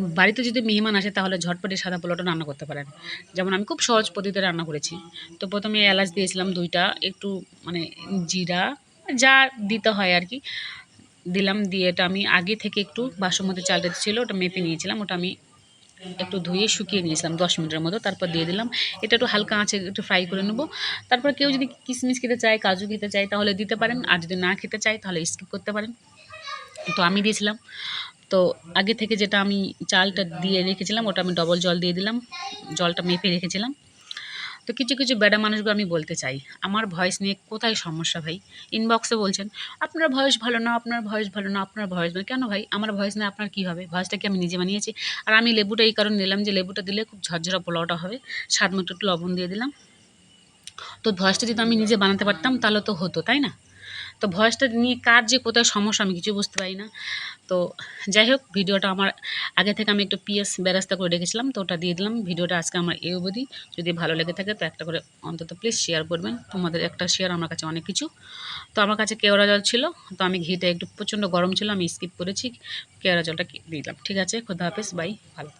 বাড়িতে যদি মেহমান আসে, তাহলে ঝটপটে সাদা পোলাওটা রান্না করতে পারেন। যেমন আমি খুব সহজ পদ্ধতিতে রান্না করেছি। তো প্রথমে এলাচ দিয়েছিলাম দুইটা, একটু মানে জিরা, যা দিতে হয় আর কি। দিলাম, দিয়ে এটা আমি আগে থেকে একটু বাসমতি চালটা ছিল, ওটা মেপে নিয়েছিলাম। ওটা আমি একটু ধুয়ে শুকিয়ে নিয়েছিলাম দশ মিনিটের মতো। তারপর দিয়ে দিলাম। এটা একটু হালকা আঁচে একটু ফ্রাই করে নেব। তারপর কেউ যদি কিশমিশ খেতে চায়, কাজু খেতে চায়, তাহলে দিতে পারেন। আর যদি না খেতে চায়, তাহলে স্কিপ করতে পারেন। তো আমি দিয়েছিলাম। তো আগে থেকে যেটা আমি চালটা দিয়ে রেখেছিলাম, ওটা আমি ডবল জল দিয়ে দিলাম, জলটা মেপে রেখেছিলাম। তো কিছু কিছু বেড়া মানুষগুলো আমি বলতে চাই, আমার ভয়েস নিয়ে কোথায় সমস্যা ভাই? ইনবক্সে বলছেন, আপনার ভয়েস ভালো না, আপনার ভয়েস ভালো না, আপনার ভয়েস ভালো কেন ভাই? আমার ভয়েস নিয়ে আপনার কী হবে? ভয়েসটা কি আমি নিজে বানিয়েছি? আর আমি লেবুটা এই কারণে নিলাম যে লেবুটা দিলে খুব ঝরঝরা পোলাওটা হবে। স্বাদ মতো একটু লবণ দিয়ে দিলাম। তো ভয়েসটা যদি আমি নিজে বানাতে পারতাম, তাহলে তো হতো, তাই না? তো ভয়েসটা নিয়ে কার যে কোথায় সমস্যা আমি কিছু বুঝতে পারি না। তো যাই হোক, ভিডিওটা আমার আগে থেকে আমি একটু পিএস ব্যবস্থা করে রেখেছিলাম, তো ওটা দিয়ে দিলাম। ভিডিওটা আজকে আমার এই অবধি। যদি ভালো লেগে থাকে, তো একটা করে অন্তত প্লিজ শেয়ার করবেন। তোমাদের একটা শেয়ার আমার কাছে অনেক কিছু। তো আমার কাছে কেওড়া জল ছিল, তো আমি ঘিটা একটু প্রচণ্ড গরম ছিল, আমি স্কিপ করেছি। কেওড়া জলটা দিয়ে দিলাম। ঠিক আছে, খোদা হাফেজ বাই ভালো